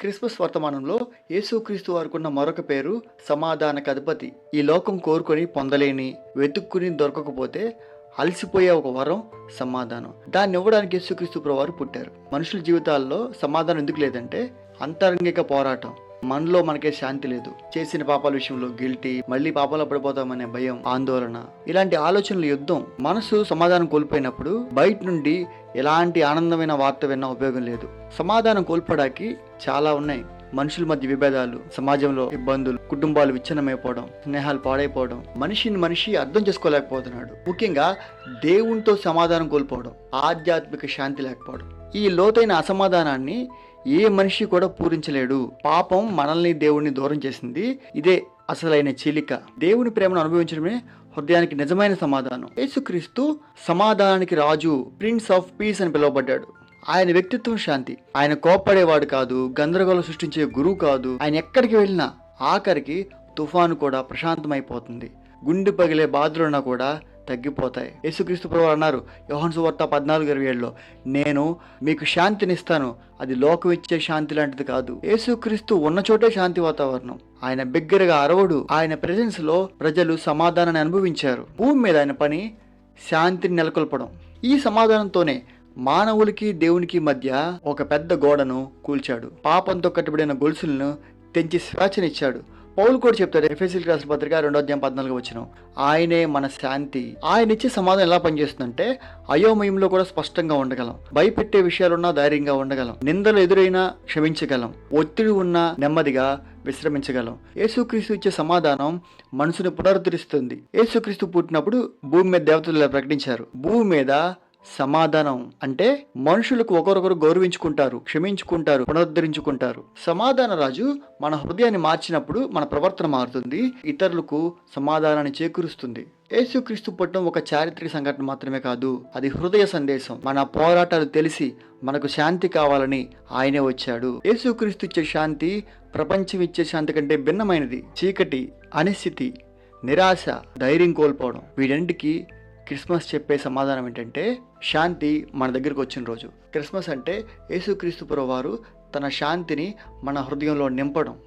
Christmas వర్తమానంలో యేసుక్రీస్తు వారుకున్న మరొక పేరు సమాధానక అధిపతి. ఈ లోకం కోరుకొని పొందలేని వెతుక్కుని దొరకకపోతే అలసిపోయే ఒక వరం సమాధానం. దాన్ని ఇవ్వడానికి యేసుక్రీస్తు ప్రభువారు పుట్టారు. మనుషుల జీవితాల్లో సమాధానం ఎందుకు లేదంటే అంతరంగిక పోరాటం. మనలో మనకే శాంతి లేదు. చేసిన పాపాల విషయంలో గిల్టీ మళ్ళీ పాపాలు పడిపోతామనే భయం ఆందోళన. ఇలాంటి ఆలోచనల యుద్ధం మనసు సమాధానం కోల్పోయినప్పుడు బయట నుండి ఎలాంటి ఆనందమైన వార్త విన్నా ఉపయోగం లేదు. సమాధానం కోల్పోవడానికి చాలా ఉన్నాయి. మనుషుల మధ్య విభేదాలు సమాజంలో ఇబ్బందులు కుటుంబాలు విచ్ఛిన్నమైపోవడం స్నేహాలు పాడైపోవడం మనిషిని మనిషి అర్థం చేసుకోలేకపోతున్నాడు. ముఖ్యంగా దేవునితో సమాధానం కోల్పోవడం ఆధ్యాత్మిక శాంతి లేకపోవడం. ఈ లోతైన అసమాధానాన్ని ఏ మనిషి కూడా పూరించలేడు. పాపం మనల్ని దేవుణ్ణి దూరం చేసింది ఇదే అసలైన చీలిక. దేవుని ప్రేమను అనుభవించడమే హృదయానికి నిజమైన సమాధానం. యేసుక్రీస్తు సమాధానానికి రాజు ప్రిన్స్ ఆఫ్ పీస్ అని పిలువబడ్డాడు. ఆయన వ్యక్తిత్వం శాంతి. ఆయన కోప్పడేవాడు కాదు గందరగోళం సృష్టించే గురువు కాదు. ఆయన ఎక్కడికి వెళ్ళినా ఆఖరికి తుఫాను కూడా ప్రశాంతమైపోతుంది. గుండె పగిలే బాధలున్నా కూడా తగ్గిపోతాయి. యేసుక్రీస్తు ప్రభు అన్నారు యోహన్ సువార్త పద్నాలుగు ఇరవై ఏడులో నేను మీకు శాంతినిస్తాను. అది లోకం ఇచ్చే శాంతి లాంటిది కాదు. యేసుక్రీస్తు ఉన్న చోటే శాంతి వాతావరణం. ఆయన బిగ్గరగా అరవడు. ఆయన ప్రెజెన్స్లో ప్రజలు సమాధానాన్ని అనుభవించారు. భూమి మీద ఆయన పని శాంతిని నెలకొల్పడం. ఈ సమాధానంతోనే మానవులకి దేవునికి మధ్య ఒక పెద్ద గోడను కూల్చాడు. పాపంతో కట్టుబడిన గొలుసులను తెంచి స్వేచ్ఛనిచ్చాడు. పౌలు కూడా చెప్తాడు ఎఫ్ఎస్ఎల్ రాసిన పత్రిక రెండో అధ్యాయం పద్నాలుగు వచ్చిన ఆయనే మన శాంతి. ఆయన ఇచ్చే సమాధానం ఎలా పనిచేస్తుందంటే అయోమయంలో కూడా స్పష్టంగా ఉండగలం. భయపెట్టే విషయాలున్నా ధైర్యంగా ఉండగలం. నిందలు ఎదురైనా క్షమించగలం. ఒత్తిడి ఉన్నా నెమ్మదిగా విశ్రమించగలం. యేసుక్రీస్తు ఇచ్చే సమాధానం మనసుని పునరుద్ధరిస్తుంది. యేసుక్రీస్తు పుట్టినప్పుడు భూమి మీద దేవతలు ప్రకటించారు. భూమి మీద సమాధానం అంటే మనుషులకు ఒకరొకరు గౌరవించుకుంటారు క్షమించుకుంటారు పునరుద్ధరించుకుంటారు. సమాధాన రాజు మన హృదయాన్ని మార్చినప్పుడు మన ప్రవర్తన మారుతుంది ఇతరులకు సమాధానాన్ని చేకూరుస్తుంది. యేసుక్రీస్తు పుట్టడం ఒక చారిత్రక సంఘటన మాత్రమే కాదు అది హృదయ సందేశం. మన పోరాటాలు తెలిసి మనకు శాంతి కావాలని ఆయనే వచ్చాడు. యేసుక్రీస్తు ఇచ్చే శాంతి ప్రపంచం ఇచ్చే శాంతి కంటే భిన్నమైనది. చీకటి అనిశ్చితి నిరాశ ధైర్యం కోల్పోవడం. వీటన్నిటికీ క్రిస్మస్ చెప్పే సమాధానం ఏంటంటే శాంతి మన దగ్గరకు వచ్చిన రోజు. క్రిస్మస్ అంటే యేసుక్రీస్తు వారు తన శాంతిని మన హృదయంలో నింపడం.